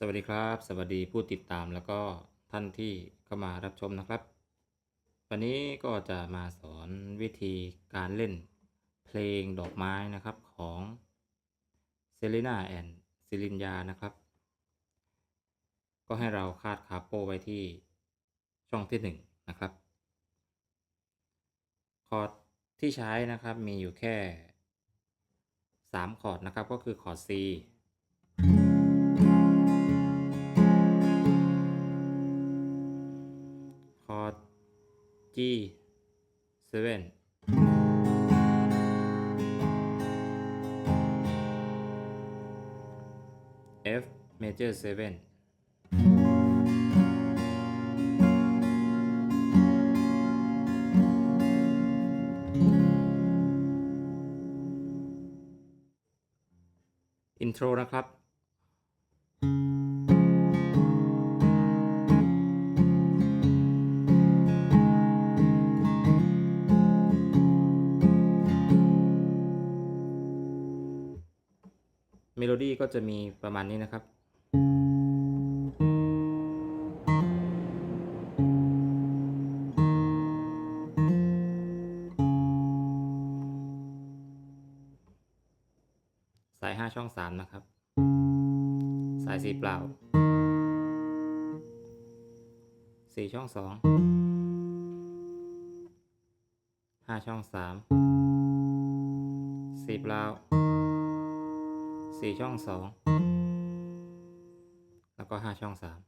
สวัสดีครับ สวัสดีผู้ติดตามแล้วก็ท่านที่เข้ามารับชมนะครับ วันนี้ก็จะมาสอนวิธีการเล่นเพลงดอกไม้นะครับของเซเลนาแอนซิลินยานะครับ ก็ให้เราคาดคาโปไว้ที่ช่องที่หนึ่งนะครับ คอร์ดที่ใช้นะครับมีอยู่แค่ 3 คอร์ดนะครับก็คือคอร์ด C G7 F major 7 อินโทรนะครับ ดี้ก็จะมีประมาณนี้นะครับ สาย 5 ช่อง 3 นะครับ สายสีเปล่า 4 ช่อง 2 5 ช่อง3สีเปล่า สี่ช่องสองแล้วก็ห้าช่องสาม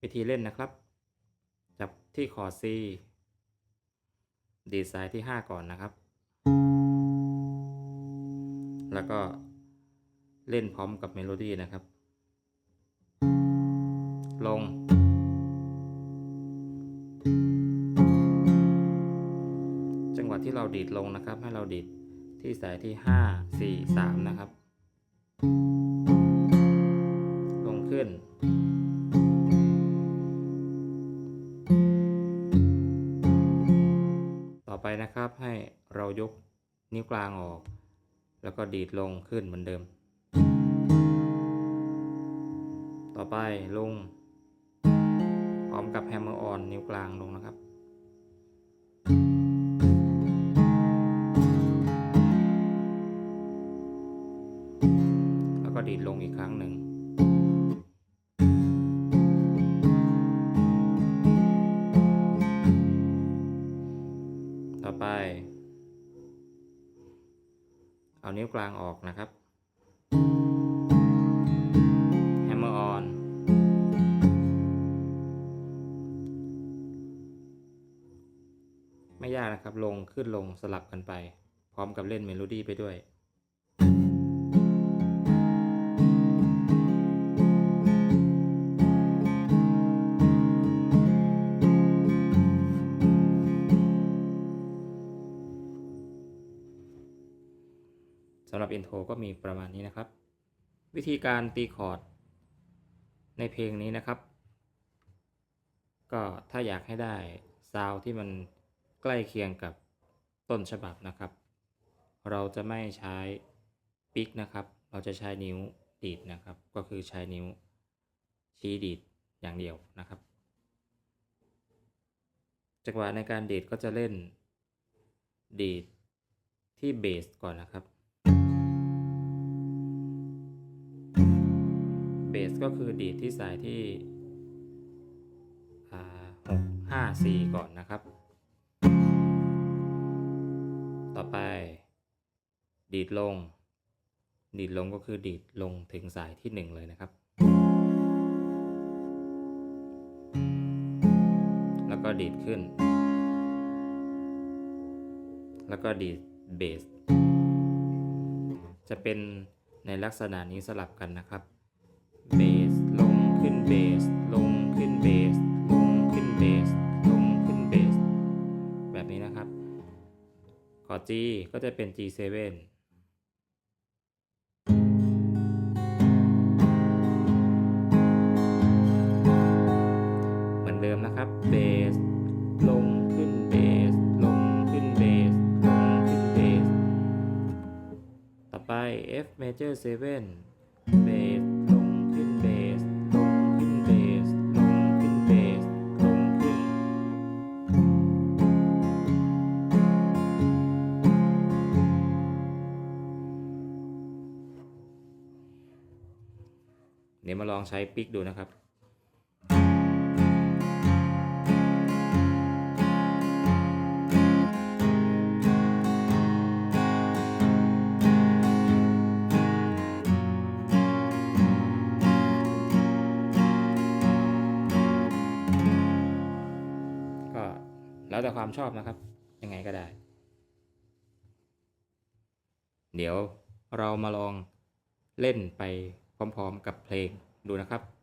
วิธีเล่นนะครับ จับที่คอร์ด C ดีดสายที่5ก่อนนะครับ แล้วก็เล่นพร้อมกับเมโลดี้นะครับ ลง เราดีดลงนะครับ ให้เราดีดที่สายที่ 5 4 3 นะครับ ลงขึ้น ต่อไปนะครับให้เรายกนิ้วกลางออก แล้วก็ดีดลงขึ้นเหมือนเดิม ต่อไปลง พร้อมกับแฮมเมอร์ออนนิ้วกลางลงนะครับ ดีดลงอีกครั้งหนึ่ง ต่อไป เอานิ้วกลางออกนะครับแฮมเมอร์ออนไม่ยากนะครับ ลงขึ้นลงสลับกันไป พร้อมกับเล่นเมโลดี้ไปด้วย สำหรับอินโทรก็มีประมาณนี้นะครับ วิธีการตีคอร์ดในเพลงนี้นะครับ ก็ถ้าอยากให้ได้ซาวที่มันใกล้เคียงกับต้นฉบับนะครับ เราจะไม่ใช้ปิกนะครับ เราจะใช้นิ้วดีดนะครับ ก็คือใช้นิ้วชี้ดีดอย่างเดียวนะครับ จังหวะในการดีดก็จะเล่นดีดที่เบสก่อนนะครับ บสก็คือดีดที่สายที่หกห้าสี่ก่อนนะครับ ต่อไป ดีดลง ดีดลงก็คือดีดลงถึงสายที่หนึ่งเลยนะครับ แล้วก็ดีดขึ้น แล้วก็ดีดเบส จะเป็นในลักษณะนี้สลับกันนะครับ เบส ลงขึ้นเบส ลงขึ้นเบส ลงขึ้นเบส แบบนี้นะครับคอจีก็จะเป็น G7 เหมือนเดิมนะครับเบส ลงขึ้นเบส ลงขึ้นเบส ลงขึ้นเบส ต่อไป F major 7 ใช้ปิกดูนะครับก็แล้วแต่ความชอบนะครับ ยังไงก็ได้ เดี๋ยวเรามาลองเล่นไปพร้อมๆกับเพลง ดูนะครับ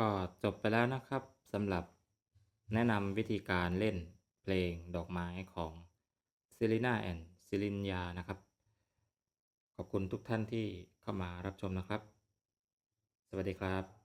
ก็จบไปแล้วนะครับสำหรับแนะนำวิธีการเล่นเพลงดอกไม้ของซิลิน่าแอนซิลินยานะครับ ขอบคุณทุกท่านที่เข้ามารับชมนะครับ สวัสดีครับ